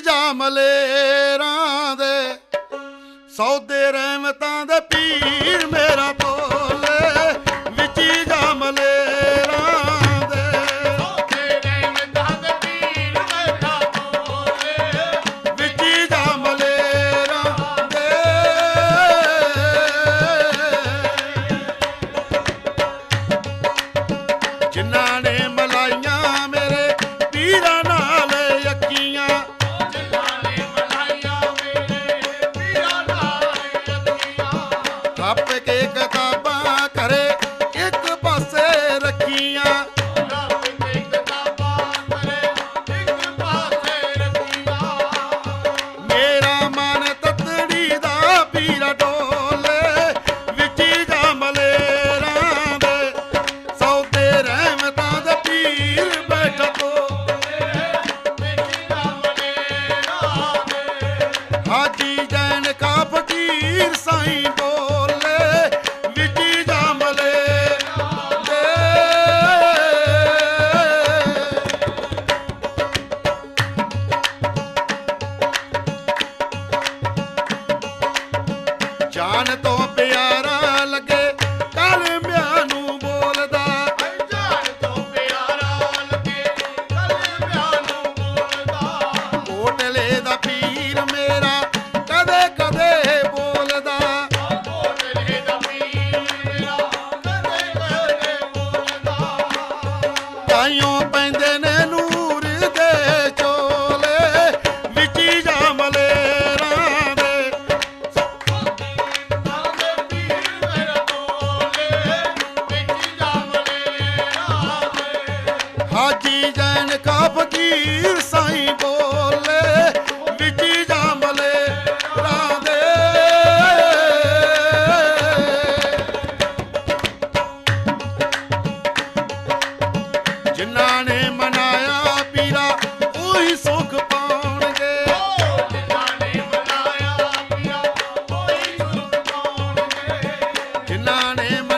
ਜਾਮਲੇਰਾਂ ਦੇ ਸੌਦੇ ਰਹਿਮਤਾਂ ਦੇ ਪੀਰ ਮੇਰਾ ਥੱਪ ਕੇ ਕਿਤਾਬਾਂ ਕਰੇ ਇੱਕ ਪਾਸੇ ਰੱਖੀਆਂ। ਮੇਰਾ ਮਨ ਤਤੜੀ ਦਾ ਪੀਰਾ ਡੋਲੇ ਵਿੱਚ ਜਾਮਲੇਰਾਂ ਦੇ। ਸੌਦੇ ਰਹਿਮਤਾਂ ਦੇ ਪੀਰ ਬੈਠਾ ਹਾਜੀ ਜੈਨ ਕਾ ਫਕੀਰ ਸਾਈਂ ਜਾਨ ਤੋਂ ਪਿਆ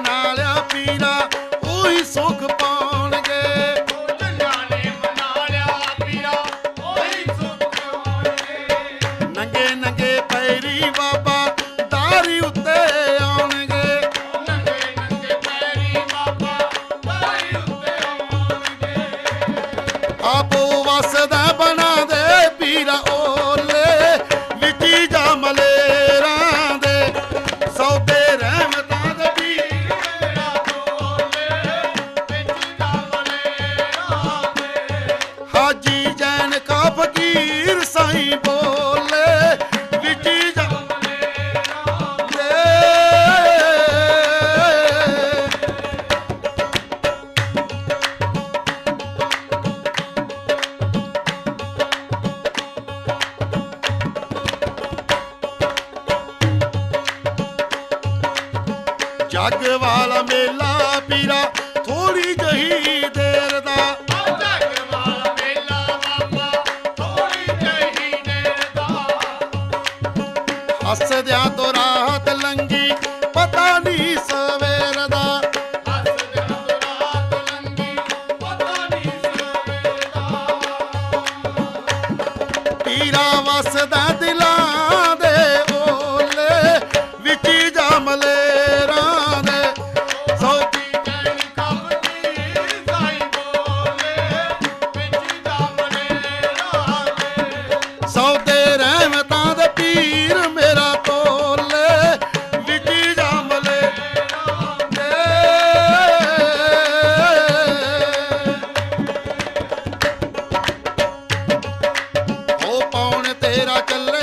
ਜਿਨ੍ਹਾਂ ਨੇ ਮਨਾ ਲਿਆ ਉਹੀ ਸੁਖ ਪਾਉਣਗੇ ਜੱਗ ਵਾਲਾ ਮੇਲਾ ਪੀਰਾ ਤੇਰਾ ਚੱਲੇ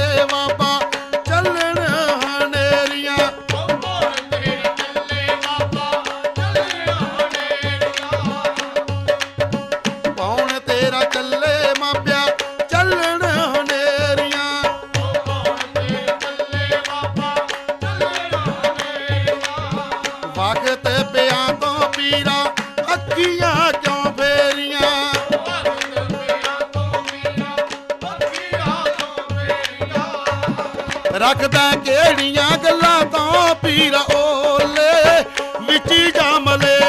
ਰੱਖਦਾ ਕਿਹੜੀਆਂ ਗੱਲਾਂ ਤੋਂ ਪੀਰਾ ਓਲੇ ਵਿੱਚ ਜਮਲੇ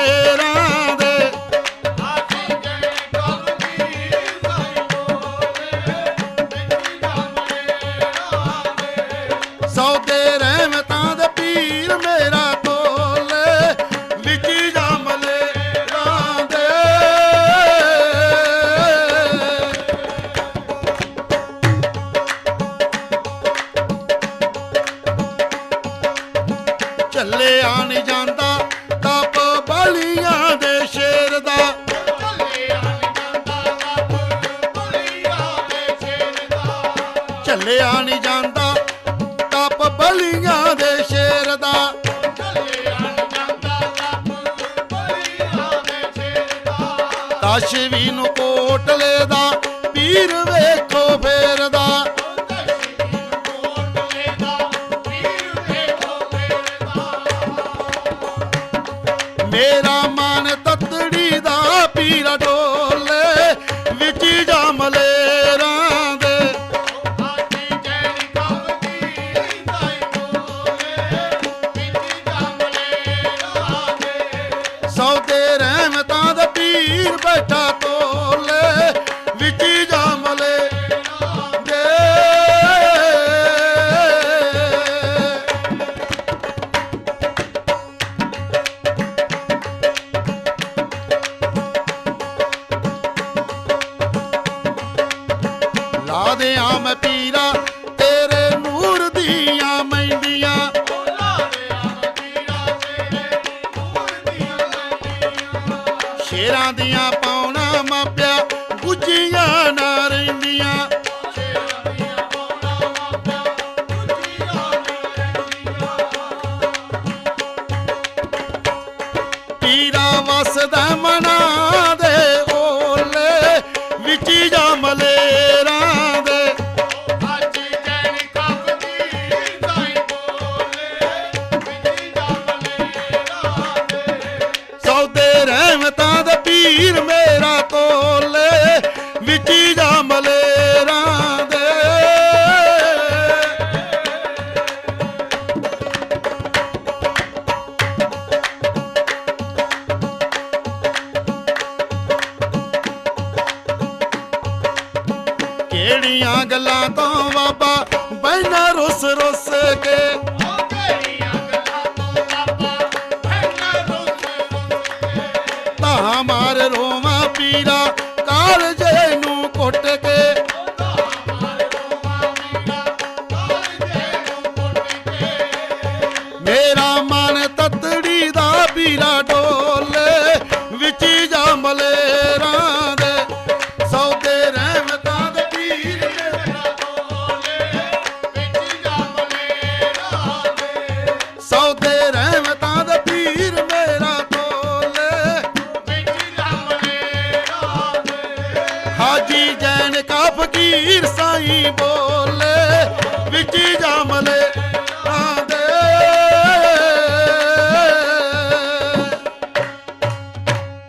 ਸੌਦੇ ਚੱਲਿਆ ਨਹੀਂ ਜਾਂਦਾ, ਤਪ ਬਲੀਆਂ ਦੇ ਸ਼ੇਰ ਦਾ। ਚੱਲਿਆ ਨਹੀਂ ਜਾਂਦਾ, ਤਪ ਬਲੀਆਂ ਦੇ ਸ਼ੇਰ ਦਾ। ਕਾਸ਼ਵੀ ਨੂੰ ਕੋਟਲੇ ਦਾ ਪੀਰ ਵੇਖੋ ਮੇਰਾ ਸ਼ੇਰਾਂ ਦੀਆਂ ਪਾਉਣਾ ਮਾਪਿਆ ਗੁੱਜੀਆਂ ਨਾ ਰਹਿੰਦੀਆਂ। ਪੀਰਾ ਵਸਦਾ ਮਨਾ ਵਿੱਚ ਜਮਲੇ ਰਾਂ ਦੇ? ਕਿਹੜੀਆਂ ਗੱਲਾਂ ਤੋਂ ਬਾਬਾ ਬੈਨਾ ਰੁੱਸ ਰੁੱਸ ਕੇ? ਧਾ ਮਾਰ ਰੋਵਾ ਪੀਰਾ ਕਾਲਜੇ ਫਕੀਰ ਸਾਈਂ ਬੋਲੇ ਵਿੱਚ ਜਮਲੇ